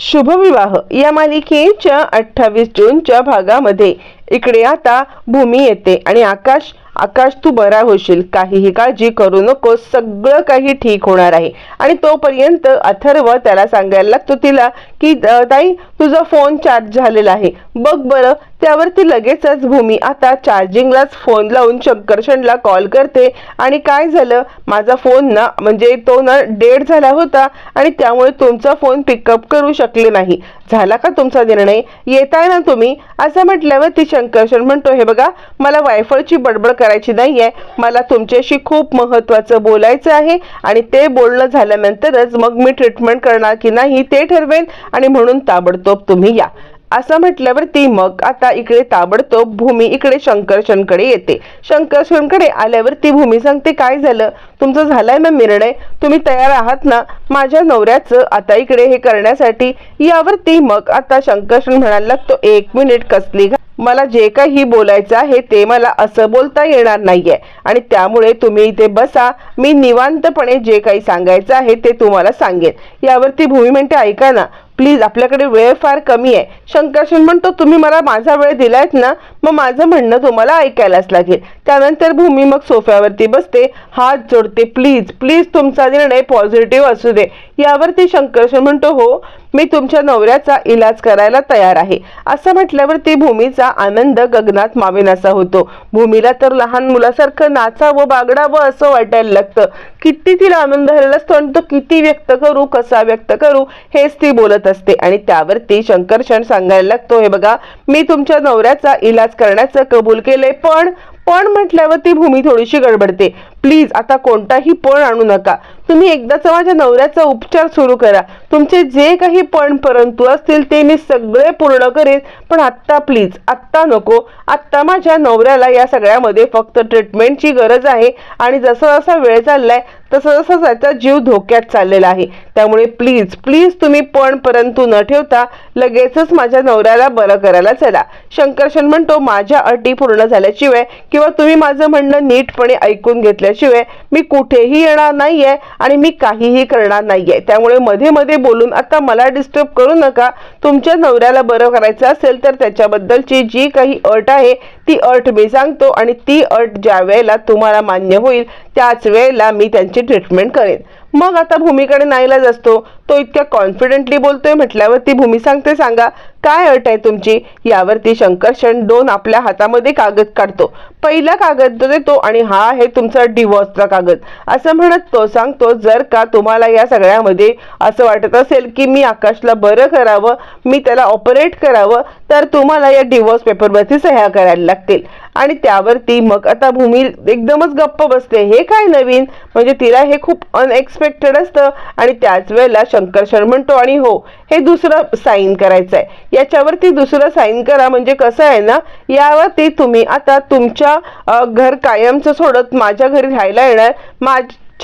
शुभविवाह. या मालिकेच्या अठ्ठावीस जूनच्या भागामध्ये. इकडे आता भूमी येते आणि आकाश आकाश तू बरा होशील. काहीही काळजी करू नको सगळं काही ठीक होणार आहे. आणि तोपर्यंत अथर्व त्याला सांगायला लागतो तिला की ताई तुझा फोन चार्ज झालेला आहे. बघ बरं त्यावरती लगेचच भूमी आता चार्जिंगलाच फोन लावून शंकरशनला कॉल करते. आणि काय झालं? माझा फोन ना म्हणजे तो ना डेड झाला होता आणि त्यामुळे तुमचा फोन पिकअप करू शकले नाही. झाला का तुमचा निर्णय? येताय ना तुम्ही? असं म्हटल्यावर ती शंकरशन म्हणतो हे बघा मला वायफळची बडबड करायची नाही आहे मला तुमच्याशी खूप महत्वाचं बोलायचं आहे आणि ते बोलणं झाल्यानंतरच मग मी ट्रीटमेंट करणार की नाही ते ठरवेन आणि म्हणून ताबडतोब तुम्ही या. असं म्हटल्यावर ती मग आता इकडे ताबडतोब भूमी इकडे शंकरशनकडे येते. शंकरशनकडे आल्यावर ती भूमी सांगते काय झालं? तुमचं झालाय ना निर्णय? तुम्ही तयार आहात ना? माझ्या नवऱ्याचं आता इकडे हे करण्यासाठी. यावरती मग आता शंकरशन म्हणायला लागतो एक मिनिट कसली मला जे काही बोलायचं आहे ते मला असं बोलता येणार नाहीये. आणि त्यामुळे तुम्ही इथे बसा. मी निवांतपणे जे काही सांगायचं आहे ते तुम्हाला सांगेन. यावरती भूमी म्हणते ऐका ना. प्लीज आपल्याकडे वेळ फार कमी आहे. शंकरशन म्हणतो तुम्ही मला माझा वेळ दिलायत ना मग माझं म्हणणं तुम्हाला ऐकायलाच लागेल. त्यानंतर भूमी मग सोफ्यावरती बसते हात जोडते प्लीज प्लीज तुमचा निर्णय पॉझिटिव्ह असू दे. यावरती शंकरशन म्हणतो हो मी तुमच्या नवऱ्याचा इलाज करायला तयार आहे. असं म्हटल्यावर ती भूमीचा आनंद गगनात मावेनासा होतो. भूमीला तर लहान मुलासारखं नाचावं बागडावं असं वाटायला लागतं. किती तिला आनंद झालेला असतो आणि तो किती व्यक्त करू कसा व्यक्त करू हेच ती बोलत असते आणि त्यावरती शंकर क्षण सांगायला लागतो. हे बघा मी तुमच्या नवऱ्याचा इलाज करण्याचं कबूल केलंय पण पण म्हटल्यावर ती भूमी थोडीशी गडबडते. प्लीज आता कोणताही पण आणू नका. तुम्ही एकदाच माझ्या नवऱ्याचा उपचार सुरू करा. तुमचे जे काही पण परंतु असतील ते मी सगळे पूर्ण करेन. पण आत्ता प्लीज आत्ता नको. आत्ता माझ्या नवऱ्याला या सगळ्यामध्ये फक्त ट्रीटमेंटची गरज आहे. आणि जसा जसा वेळ चाललाय तसं जसं त्याचा जीव धोक्यात चाललेला आहे. त्यामुळे प्लीज प्लीज तुम्ही पण परंतु न ठेवता लगेचच माझ्या नवऱ्याला बरं करायला चला. शंकरशन म्हणतो माझ्या अटी पूर्ण झाल्याशिवाय किंवा तुम्ही माझं म्हणणं नीटपणे ऐकून घेतल्याशिवाय मी कुठेही येणार नाहीये आणि मी काहीही करणार नाहीये. त्यामुळे मध्ये मध्ये बोलून आता मला डिस्टर्ब करू नका. तुमच्या नवऱ्याला बरं करायचं असेल तर त्याच्याबद्दलची जी काही अट आहे ती अट मी सांगतो आणि ती अट ज्या वेळेला तुम्हाला मान्य होईल त्याच वेळेला मी त्यांची ट्रीटमेंट करेन. मग आता भूमीकडे नाईलाज असतो. तो इतक्या कॉन्फिडेंटली बोलतोय म्हटल्यावर ती भूमी सांगते सांगा काय अट आहे तुमची? यावरती शंकरशन दोन आपल्या हातामध्ये कागद काढतो. पहिला कागद तो देतो आणि हा आहे तुमचा डिवॉर्सचा कागद. असं म्हणत तो सांगतो जर का तुम्हाला या सगळ्यामध्ये असं वाटत असेल की मी आकाशला बरं करावं मी त्याला ऑपरेट करावं तर तुम्हाला या डिवॉर्स पेपरवरती सह्या करायला लागतील. आणि त्यावरती मग आता भूमी एकदमच गप्प बसते. हे काय नवीन? म्हणजे तिला हे खूप अनएक्सपेक्टेड असतं आणि त्याच वेळेला शंकरशण म्हणतो आणि हो हे दुसरं साईन करायचं आहे याच्यावरती दुसरं साईन करा म्हणजे कसं आहे ना यावरती तुम्ही आता तुमच्या घर कायमचं सोडत माझ्या घरी राहायला येणार.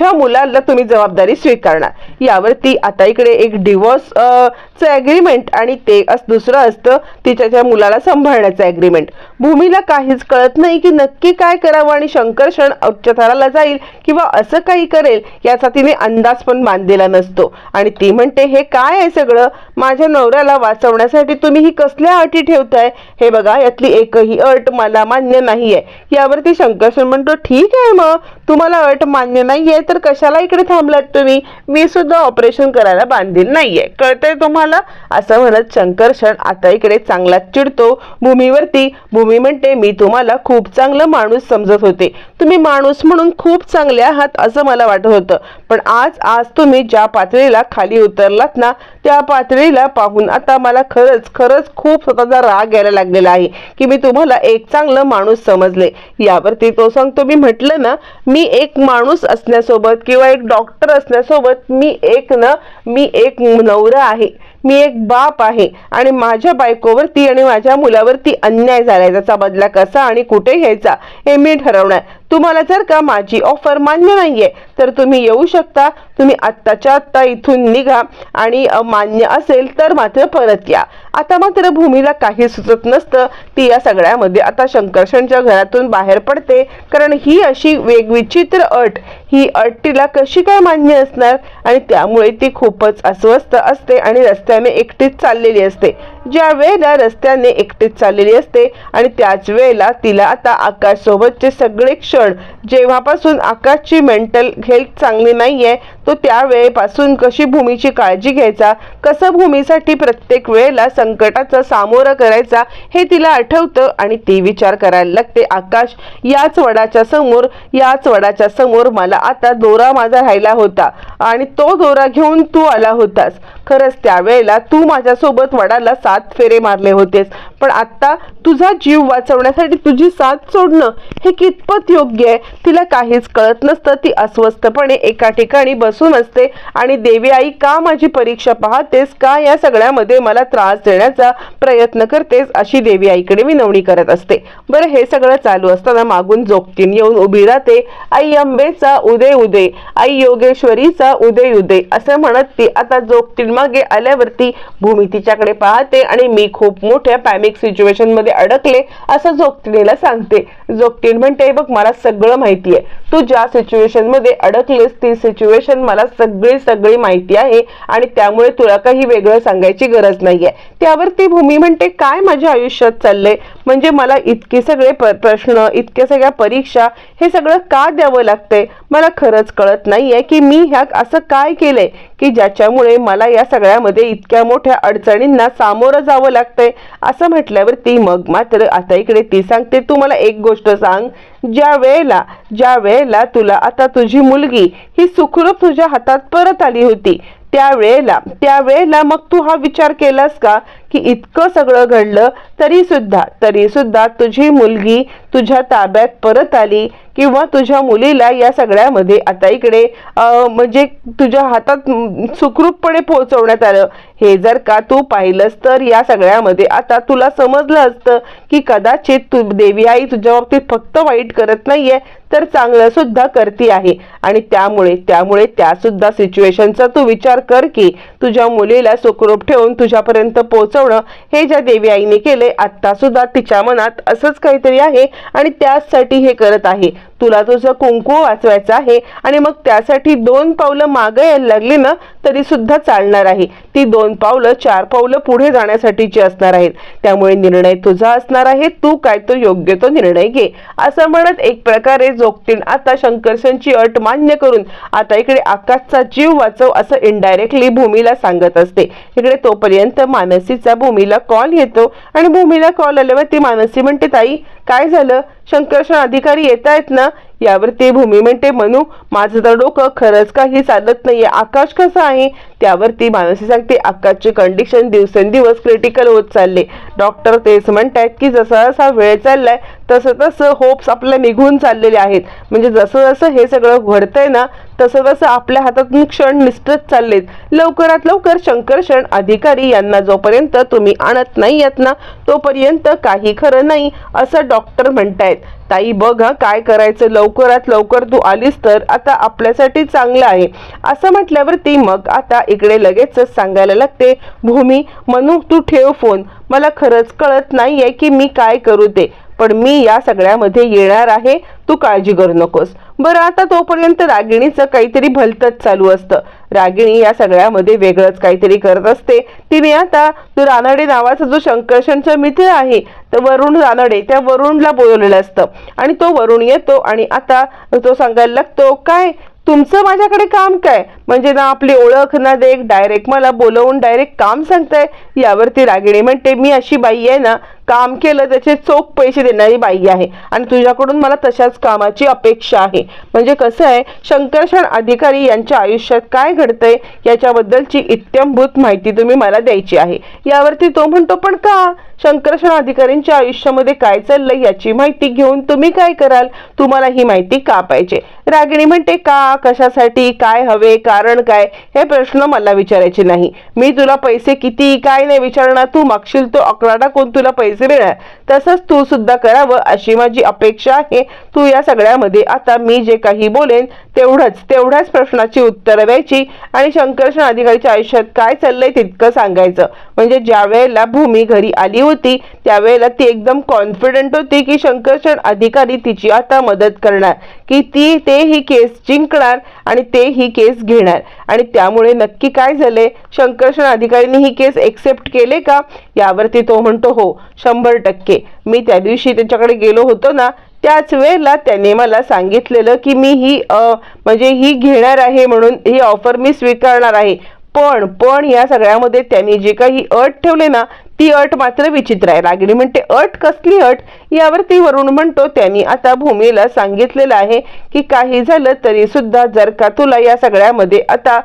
तुमच्या मुलाला तुम्ही जबाबदारी स्वीकारणार. यावरती आता इकडे एक डिवोर्स च ॲग्रीमेंट आणि ते अस दुसरं असतं तिच्या मुलाला सांभाळण्याचं ॲग्रीमेंट भूमीला काहीच कळत नाही की नक्की काय करावं आणि शंकरशण उच्चथराला जाईल किंवा असं काही करेल याचा तिने अंदाज पण बांधलेला नसतो. आणि ती म्हणते हे काय आहे सगळं? माझ्या नवऱ्याला वाचवण्यासाठी तुम्ही ही कसल्या अटी ठेवताय? हे बघा यातली एकही अट मला मान्य नाहीये. यावरती शंकरशण म्हणतो ठीक आहे मग. तुम्हाला अट मान्य नाहीये तर कशाला इकडे थांबलात तुम्ही? मी सुद्धा ऑपरेशन करायला बांधील नाहीये. कळतंय तुम्हाला? असं म्हणत शंकरशण आता इकडे चांगलाच चिडतो. भूमीवरती भूमी म्हणते मी तुम्हाला खूप चांगलं माणूस समजत होते. तुम्ही माणूस म्हणून खूप चांगले आहात असं मला वाटत होतं. पण आज आज तुम्ही ज्या पातळीला खाली उतरलात ना त्या पातळीला पाहून आता मला खरंच खरंच खूप स्वतःचा राग यायला लागलेला आहे की मी तुम्हाला एक चांगलं माणूस समजले. यावरती तो सांगतो मी म्हटलं ना मी एक माणूस असण्यासोबत किंवा एक डॉक्टर असण्यासोबत मी एक ना मी एक नवरा आहे मी एक बाप आहे आणि माझ्या बायकोवरती आणि माझ्या मुलावरती अन्याय झालाय. त्याचा बदला कसा आणि कुठे घ्यायचा हे मी ठरवणार. तुम्हाला जर का माझी ऑफर मान्य नाहीये तर तुम्ही येऊ शकता. तुम्ही आत्ताच्या आत्ता इथून निघा आणि मान्य असेल तर मात्र परत या. आता मात्र भूमीला काही सुचत नसतं. ती या सगळ्यामध्ये आता शंकरशनच्या घरातून बाहेर पडते. कारण ही अशी वेगविचित्र अट ही अट तिला कशी काय मान्य असणार? आणि त्यामुळे ती खूपच अस्वस्थ असते आणि रस्त्याने एकटीच चाललेली असते. ज्या वेळेला रस्त्याने एकटीच चाललेली असते आणि त्याच वेळेला तिला आता आकाश सोबतचे सगळे क्षण जेव्हापासून आकाशची मेंटल हेल्थ चांगली नाहीये तो त्यावेळेपासून कशी भूमीची काळजी घ्यायचा कसं भूमीसाठी प्रत्येक वेळेला संकटाचा सामोरं करायचा हे तिला आठवतं आणि ती विचार करायला लागते. आकाश याच वडाच्या समोर याच वडाच्या समोर मला आता दोरा माझा राहिला होता आणि तो दोरा घेऊन तू आला होतास. खरंच त्यावेळेला तू माझ्यासोबत वडाला सात फेरे मारले होतेस. पण आत्ता तुझा जीव वाचवण्यासाठी तुझी साथ सोडणं हे कितपत योग्य आहे तिला काहीच कळत नसतं. ती अस्वस्थपणे एका ठिकाणी बसून असते. आणि देवी आई का माझी परीक्षा पाहतेस? का या सगळ्यामध्ये मला त्रास देण्याचा प्रयत्न करतेस? अशी देवी आईकडे विनवणी करत असते. बरं हे सगळं चालू असताना मागून जोगतीन येऊन उभी राहते. आई अंबेचा उदय उदय आई योगेश्वरीचा उदय उदय असं म्हणत ती आता जोगतीन मागे आल्यावरती भूमी तिच्याकडे पाहते आणि मी खूप मोठ्या पॅनिक सिच्युएशनमध्ये अडकले असं जोगतीनेला सांगते. जोगतीन म्हणते बघ मला सगळं माहिती आहे. तू ज्या सिच्युएशनमध्ये अडकलेस ती सिच्युएशन मला सगळी सगळी माहिती आहे आणि त्यामुळे तुला काही वेगळं सांगायची गरज नाहीये. त्यावर ती भूमी म्हणते काय माझ्या आयुष्यात चाललंय? म्हणजे मला इतके सगळे प- प्रश्न इतक्या सगळ्या परीक्षा हे सगळं का द्यावं लागतंय? मला खरंच कळत नाहीये की मी ह्या असं काय केलंय की ज्याच्यामुळे मला या सगळ्यामध्ये इतक्या मोठ्या अडचणींना सामोरं जावं लागतंय? असं म्हटल्यावर ती मग मात्र आता इकडे ती सांगते तू मला एक गोष्ट सांग. ज्या वेळेला ज्या वेळेला तुला आता तुझी मुलगी ही सुखरूप तुझ्या हातात परत आली होती त्यावेळेला त्यावेळेला मग तू हा विचार केलास का? की इतकं सगळं घडलं तरी सुद्धा तरी सुद्धा तुझी मुलगी तुझ्या ताब्यात परत आली किंवा तुझ्या मुलीला या सगळ्यामध्ये आता इकडे म्हणजे तुझ्या हातात सुखरूपपणे पोहोचवण्यात आलं. हे जर का तू पाहिलंस तर या सगळ्यामध्ये आता तुला समजलं असतं की कदाचित तू देवी आई तुझ्या बाबतीत फक्त वाईट करत नाहीये तर चांगलं सुद्धा करती आहे. आणि त्यामुळे त्यामुळे त्या सुद्धा सिच्युएशनचा तू विचार कर की तुझ्या मुलीला सुखरूप ठेवून तुझ्यापर्यंत बसवणं हे ज्या देवी आईने केले आता सुद्धा तिच्या मनात असंच काहीतरी आहे आणि त्याचसाठी हे करत आहे. तुला तुझं कुंकू वाचवायचं आहे आणि मग त्यासाठी दोन पावलं मागे यायला लागली ना तरी सुद्धा चालणार आहे. ती दोन पावलं चार पावलं पुढे जाण्यासाठीची असणार आहेत. त्यामुळे निर्णय तुझा असणार आहे तू काय तो योग्य तो निर्णय घे. असं म्हणत एक प्रकारे जोगतीन आता शंकरसनची अट मान्य करून आता इकडे आकाशचा जीव वाचव असं इनडायरेक्टली भूमीला सांगत असते. इकडे तोपर्यंत मानसीचा भूमीला कॉल येतो आणि भूमीला कॉल आल्यावर ती मानसी म्हणते ताई काय झालं? शंकरशन अधिकारी येत आहेत ना यावर ते भूमी म्हणते म्हणू माझं तर डोकं खरंच काही चालत नाहीये. आकाश कसं आहे? त्यावर ती मानसी सांगते आकाशची कंडिशन दिवसेंदिवस क्रिटिकल होत चालले. डॉक्टर तेच म्हणतात की जसा जसा वेळ चाललाय तसं तसं होप्स आपल्या निघून चाललेले आहेत. म्हणजे जसं जसं हे सगळं घडतंय ना तसं तसं आपल्या हातातून क्षण निसटत चाललेत. लवकरात लवकर शंकरशण अधिकारी यांना जोपर्यंत तुम्ही आणत नाही आहेत ना तोपर्यंत काही खरं नाही असं डॉक्टर म्हणतायत. ताई बघ काय करायचं लवकरात लवकर तू आलीस तर आता आपल्यासाठी चांगलं आहे. असं म्हटल्यावर ती मग आता इकडे लगेचच सांगायला लागते भूमी मनू तू ठेव फोन. मला खरंच कळत नाहीये की मी काय करू ते पण मी या सगळ्यामध्ये येणार आहे. तू काळजी करू नकोस. बरं आता तोपर्यंत रागिणीचं काहीतरी भलतच चालू असतं. रागिणी या सगळ्यामध्ये वेगळंच काहीतरी करत असते. तिने आता तो रानडे नावाचा जो शंकरशनचा मित्र आहे तर वरुण रानडे त्या वरुणला बोलवलेलं असतं. आणि तो वरुण येतो आणि आता तो सांगायला लागतो काय तुमचं माझ्याकडे काम काय? म्हणजे ना आपली ओळख ना देख डायरेक्ट मला बोलवून डायरेक्ट काम सांगताय? यावरती रागिणी म्हणते मी अशी बाई आहे ना काम केलं त्याचे चोख पैसे देणारी बाई आहे. आणि तुझ्याकडून मला तशाच कामाची अपेक्षा आहे. म्हणजे कसं आहे शंकरशण अधिकारी यांच्या आयुष्यात काय घडतंय याच्याबद्दलची इत्यंभूत माहिती तुम्ही मला द्यायची आहे. यावरती तो म्हणतो पण का? शंकरशण अधिकारींच्या आयुष्यामध्ये काय चाललंय याची माहिती घेऊन तुम्ही काय कराल? तुम्हाला ही माहिती का पाहिजे? रागिणी म्हणते का? कशासाठी? काय हवे? कारण काय? हे प्रश्न मला विचारायचे नाही. मी तुला पैसे किती? काय नाही विचारणार. तू मागशील तो आकडा टाकून तुला पैसे केस मिळणार तसंच तू सुद्धा करावं अशी माझी अपेक्षा आहे. तू या सगळ्यामध्ये आता मी जे काही बोलेन तेवढंच तेवढ्याच प्रश्नाची उत्तरं द्यायची आणि शंकरषण अधिकारीच्या आयुष्यात काय चाललंय तितकं सांगायचं. म्हणजे ज्या वेळेला भूमी घरी आली होती त्यावेळेला ती एकदम कॉन्फिडंट होती की शंकरषण अधिकारी तिची आता मदत करणार की ती ते ही केस जिंकणार आणि ते ही केस घेणार. आणि त्यामुळे नक्की काय झाले शंकरषण अधिकारीने ही केस एक्सेप्ट केले का? यावरती तो म्हणतो हो. शंभर टक्के. मी त्या दिवशी त्याच्याकडे गेलो होतो ना त्याच वेळेला त्याने मला सांगितलेलं की मी ही म्हणजे ही घेणार आहे म्हणून ही ऑफर मी स्वीकारणार आहे. पण पण या सगळ्यामध्ये त्यांनी जे काही अट ठेवले ना ती अट मात्र विचित्र आहे. रागिणी म्हणते अट? कसली अट? यावरती वरुण म्हणतो त्यांनी आता भूमीला सांगितलेलं आहे की काही झालं तरी सुद्धा जर का तुला या सगळ्यामध्ये आता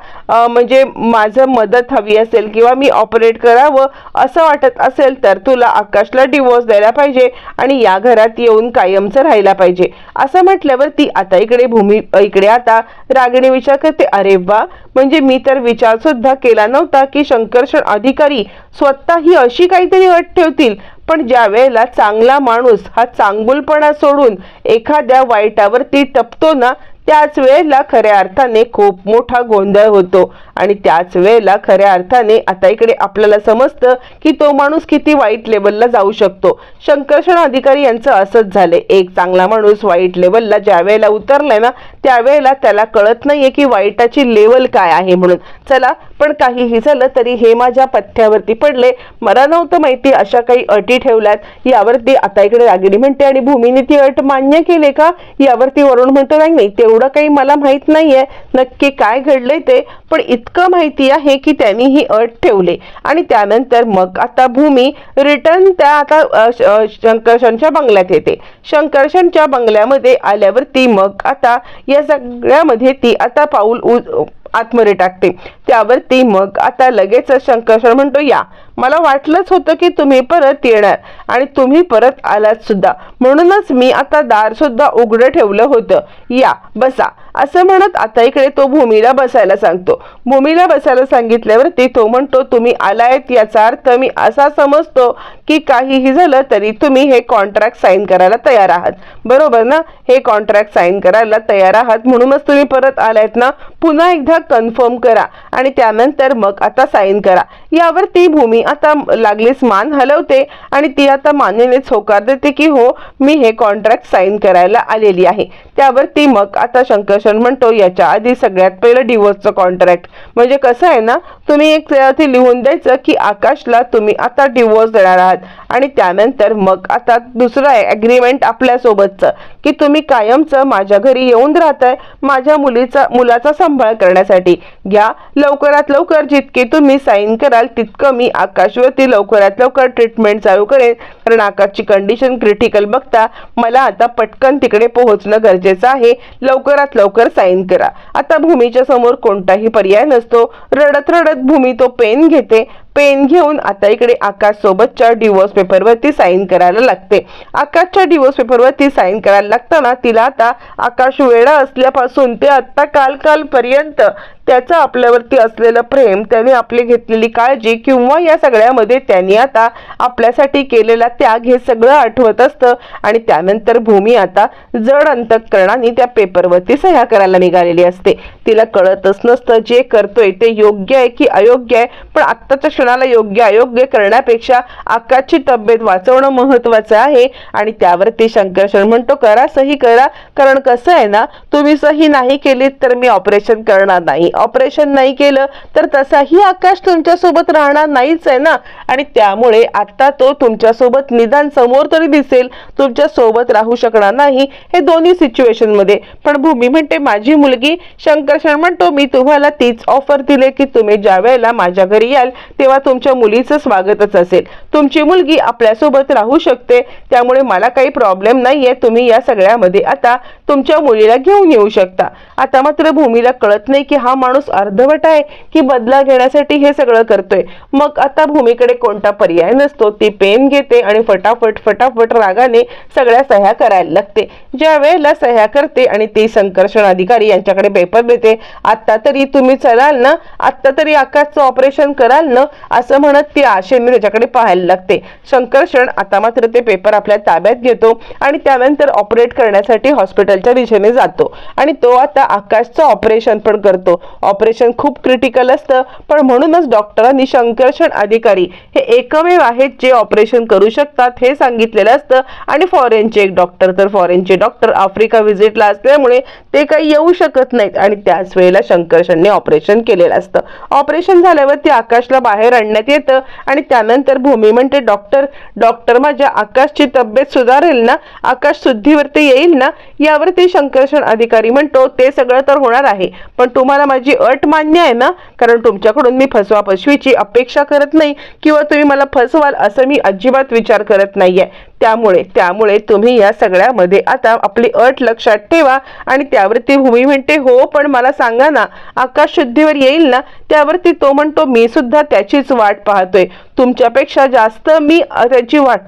म्हणजे माझं मदत हवी असेल किंवा मी ऑपरेट करावं असं वाटत असेल तर तुला आकाशला डिवोर्स द्यायला पाहिजे आणि या घरात येऊन कायमचं राहायला पाहिजे. असं म्हटल्यावर ती आता इकडे भूमी इकडे आता रागिणी विचार करते अरे वा! म्हणजे मी तर विचार सुद्धा केला नव्हता की शंकरशण अधिकारी स्वतः ही अशी काहीतरी अट ठेवतील. पण ज्या वेळेला चांगला माणूस हा चांगुलपणा सोडून एखाद्या वाईटावरती टपतो ना त्याच वेळेला खऱ्या अर्थाने खूप मोठा गोंधळ होतो. आणि त्याच वेळेला खऱ्या अर्थाने आता इकडे आपल्याला समजतं की तो माणूस किती वाईट लेवलला जाऊ शकतो. शंकरषण अधिकारी यांचं असंच झालंय. एक चांगला माणूस वाईट लेवलला ज्या वेळेला उतरलाय ना त्यावेळेला त्याला कळत नाहीये की वाईटाची लेवल काय आहे म्हणून. चला पण काहीही झालं तरी हे माझ्या पथ्यावरती पडले मला नव्हतं माहिती अशा काही अटी ठेवल्यात. यावरती आता इकडे रागिणी म्हणते आणि भूमीने ती अट मान्य केले का? यावरती वरुण म्हणतो नाही नाही तेवढं काही मला माहीत नाहीये नक्की काय घडलंय ते पण इतकं माहिती आहे की त्यांनी ही अट ठेवले. आणि त्यानंतर मग आता भूमी रिटर्न त्या आता शंकरशनच्या बंगल्यात येते. शंकरशनच्या बंगल्यामध्ये आल्यावरती मग आता या सगळ्यामध्ये ती आता पाऊल उज आतमध्ये टाकते. त्यावरती मग आता लगेच शंकरश्वर म्हणतो या मला वाटलंच होतं की तुम्ही परत येणार आणि तुम्ही परत आलात सुद्धा. म्हणूनच मी आता दार सुद्धा उघडं ठेवलं होतं. या बसा. असं म्हणत आता इकडे तो भूमीला बसायला सांगतो. भूमीला बसायला सांगितल्यावरती तो म्हणतो तुम्ही आलायत याचा अर्थ मी असा समजतो की काहीही झालं तरी तुम्ही हे कॉन्ट्रॅक्ट साईन करायला तयार आहात. बरोबर ना? हे कॉन्ट्रॅक्ट साईन करायला तयार आहात? म्हणूनच तुम्ही परत आलायत ना? पुन्हा एकदा कन्फर्म करा आणि त्यानंतर मग आता साईन करा. यावर ती भूमी आता लागलीच मान हलवते आणि ती आता मान्यनेच होकार देते की हो मी हे कॉन्ट्रॅक्ट साईन करायला आलेली आहे. त्यावर ती मग आता शंकर शंकरशन म्हणतो याच्या आधी सगळ्यात पहिलं डिवोर्सचं कॉन्ट्रॅक्ट म्हणजे कसं आहे ना तुम्ही एक ते लिहून द्यायचं की आकाशला तुम्ही आता डिवोर्स देणार आहात. आणि त्यानंतर मग आता दुसरं आहे ॲग्रीमेंट आपल्यासोबतचं. की तुम्ही कायमचं माझ्या घरी येऊन राहताय माझ्या मुलीचा मुलाचा सांभाळ करण्यासाठी. घ्या लवकरात लवकर जितके तुम्ही साईन कराल तितकं मी आकाशवरती लवकरात लवकर ट्रीटमेंट चालू करेन. कारण आकाशची कंडिशन क्रिटिकल बघता मला आता पटकन तिकडे पोहोचणं गरजेचं आहे. लवकरात लवकर साईन करा. आता भूमीच्या समोर कोणताही पर्याय नसतो. रडत रडत भूमी तो पेन घेते. पेन घेऊन आता इकडे आकाश सोबतच्या डिवोर्स पेपरवरती साईन करायला लागते. आकाशच्या डिवोर्स पेपरवरती साईन करायला लागताना तिला आता आकाश वेळा असल्यापासून ते आत्ता काल काल पर्यंत त्याचं आपल्यावरती असलेलं प्रेम त्याने आपली घेतलेली काळजी किंवा या सगळ्यामध्ये त्यांनी आता आपल्यासाठी केलेला त्याग हे सगळं आठवत असतं. आणि त्यानंतर भूमी आता जड अंतकरणाने त्या पेपरवरती सह्या करायला निघालेली असते. तिला कळतच नसतं जे करतोय ते योग्य आहे की अयोग्य आहे. पण आत्ताच्या क्षणाला योग्य अयोग्य करण्यापेक्षा आकाशची तब्येत वाचवणं महत्वाचं आहे. आणि त्यावरती शंकरशरण म्हणतो करा सही करा. कारण कसं आहे ना तुम्ही सही नाही केलीत तर मी ऑपरेशन करणार नाही. ऑपरेशन नाही केलं तर तसाही आकाश तुमच्यासोबत राहणार नाहीच आहे ना? आणि त्यामुळे आत्ता तो तुमच्यासोबत निदान समोर तरी दिसेल. तुमच्यासोबत राहू शकणार नाही हे दोन्ही सिच्युएशनमध्ये पण भूमी म्हणते माझी मुलगी शंकरशरण म्हणतो मी तुम्हाला तीच ऑफर दिले की तुम्ही ज्या वेळेला माझ्या घरी याल तेव्हा तुमच्या मुलीचं स्वागतच असेल. तुमची मुलगी आपल्यासोबत राहू शकते. त्यामुळे मला काही प्रॉब्लेम नाहीये. तुम्ही या सगळ्यामध्ये आता तुमच्या मुलीला घेऊन येऊ शकता. आता मात्र भूमीला कळत नाही की हा माणूस अर्धवट आहे की बदला घेण्यासाठी हे सगळं करतोय. मग आता भूमीकडे कोणता पर्याय नसतो? ती पेन घेते आणि फटाफट फटाफट रागाने सगळ्या सह्या करायला लागते. ज्या वेळेला सह्या करते आणि ती संकर्षण अधिकारी यांच्याकडे पेपर देते आत्ता तरी तुम्ही चलाल ना? आत्ता तरी आकाशचं ऑपरेशन कराल ना? असं म्हणत ती आशेने त्याच्याकडे पाहायला लागते. संकर्षण आता मात्र ते पेपर आपल्या ताब्यात घेतो आणि त्यानंतर ऑपरेट करण्यासाठी हॉस्पिटलच्या दिशेने जातो. आणि तो आता आकाशचं ऑपरेशन पण करतो. ऑपरेशन खूप क्रिटिकल असतं पण म्हणूनच डॉक्टरांनी शंकरशण अधिकारी हे एकमेव आहेत जे ऑपरेशन करू शकतात हे सांगितलेलं असतं. आणि फॉरेनचे एक डॉक्टर तर फॉरेनचे डॉक्टर आफ्रिका व्हिजिटला असल्यामुळे ते काही येऊ शकत नाहीत आणि त्याच वेळेला शंकरशणने ऑपरेशन केलेलं असतं. ऑपरेशन झाल्यावर ते आकाशला बाहेर आणण्यात येतं आणि त्यानंतर भूमी म्हणते डॉक्टर डॉक्टर माझ्या आकाशची तब्येत सुधारेल ना? आकाश शुद्धीवरती येईल ना? यावरती शंकरशण अधिकारी म्हणतो ते सगळं तर होणार आहे पण तुम्हाला माझी अट मान्य आहे ना कारण तुमच्याकडून मी फसवा फसवीची अपेक्षा करत नाही किंवा तुम्ही मला फसवाल असं मी अजिबात विचार करत नाहीये. त्यामुळे त्यामुळे तुम्ही या सगळ्यामध्ये आता आपली अट लक्षात ठेवा आणि त्यावरती भूमी म्हणते हो पण मला सांगा ना आकाश शुद्धीवर येईल ना? त्यावरती तो म्हणतो मी सुद्धा त्याचीच वाट पाहतोय. तुमच्यापेक्षा जास्त मी त्याची वाट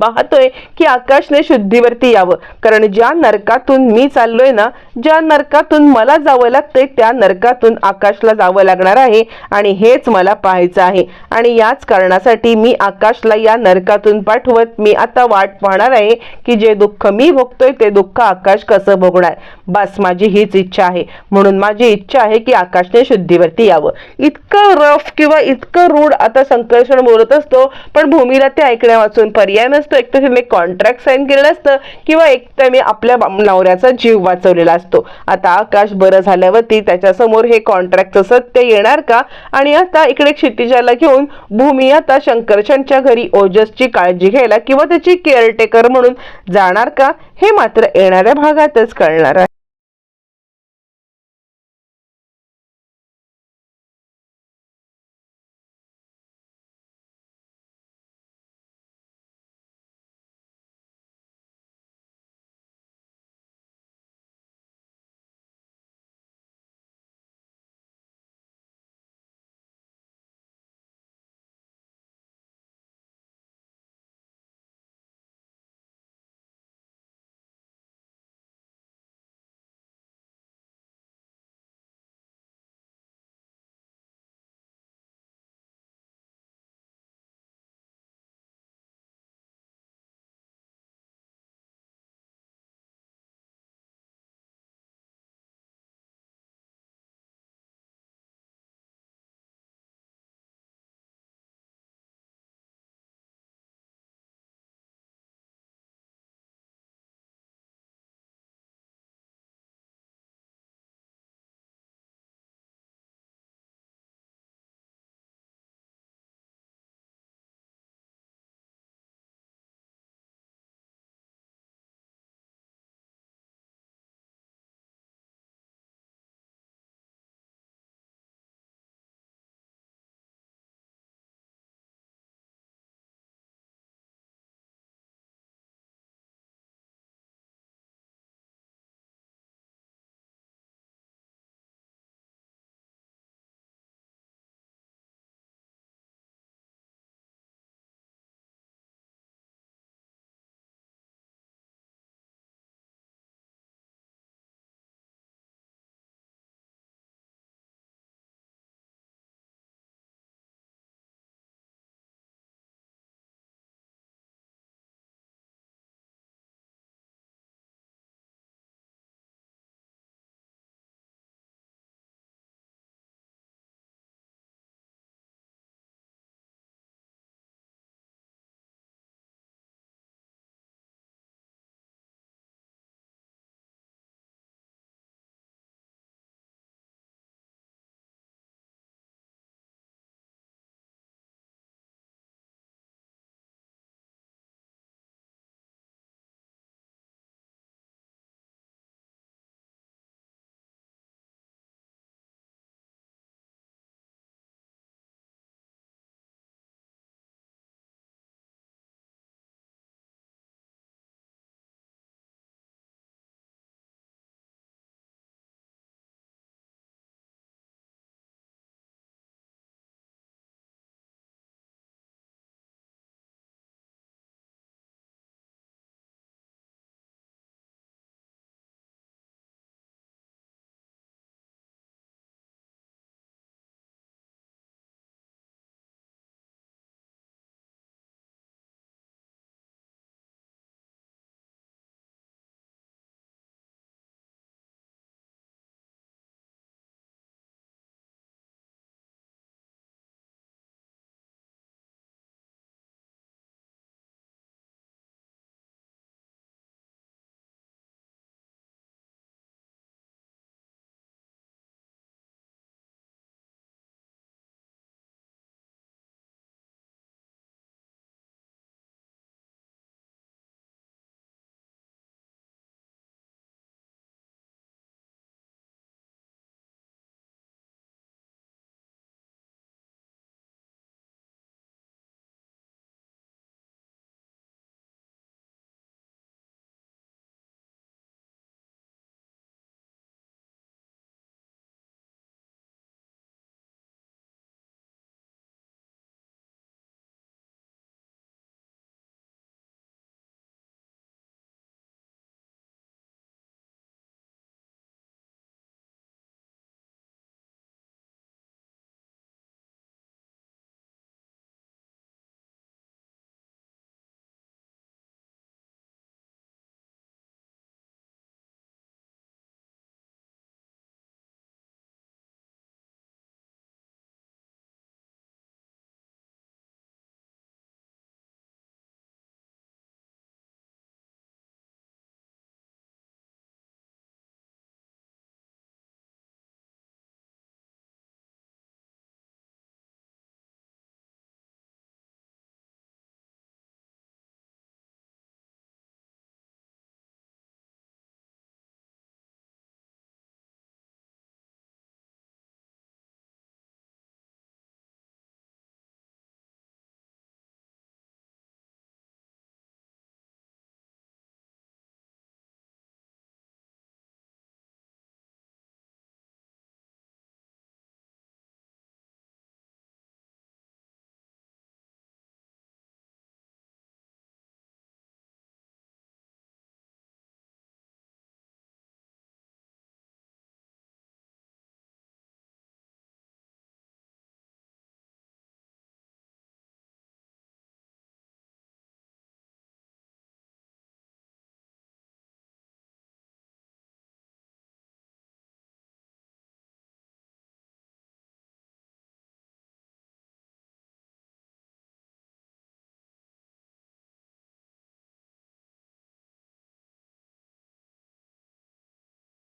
पाहतोय की आकाशने शुद्धीवरती यावं. कारण ज्या नरकातून मी चाललोय ना ज्या नरकातून मला जावं लागतंय त्या नरकातून आकाशला जावं लागणार आहे आणि हेच मला पाहायचं आहे. आणि याच कारणासाठी मी आकाशला या नरकातून पाठवत मी आता वाट पाहणार आहे की जे दुःख मी भोगतोय ते दुःख आकाश कसं भोगणार? बस माझी हीच इच्छा आहे. म्हणून माझी इच्छा आहे की आकाशने शुद्धीवरती यावं. इतकं रफ किंवा इतकं रूढ आता संकर्षण बोलत असतो पण भूमीला ते ऐकण्या वाचून पर्याय नसतो एक तर तिने कॉन्ट्रॅक्ट साईन केलेलं असतं किंवा एक त्याने आपल्या नवऱ्याचा जीव वाचवलेला असतो. आता आकाश बरं झाल्यावरती त्याच्यासमोर हे कॉन्ट्रॅक्टचं सत्य येणार का? आणि आता इकडे क्षितिजाला घेऊन भूमी आता शंकरचंदच्या घरी ओजसची काळजी घ्यायला किंवा त्याची केअरटेकर म्हणून जाणार का? हे मात्र येणाऱ्या भागातच कळणार आहे.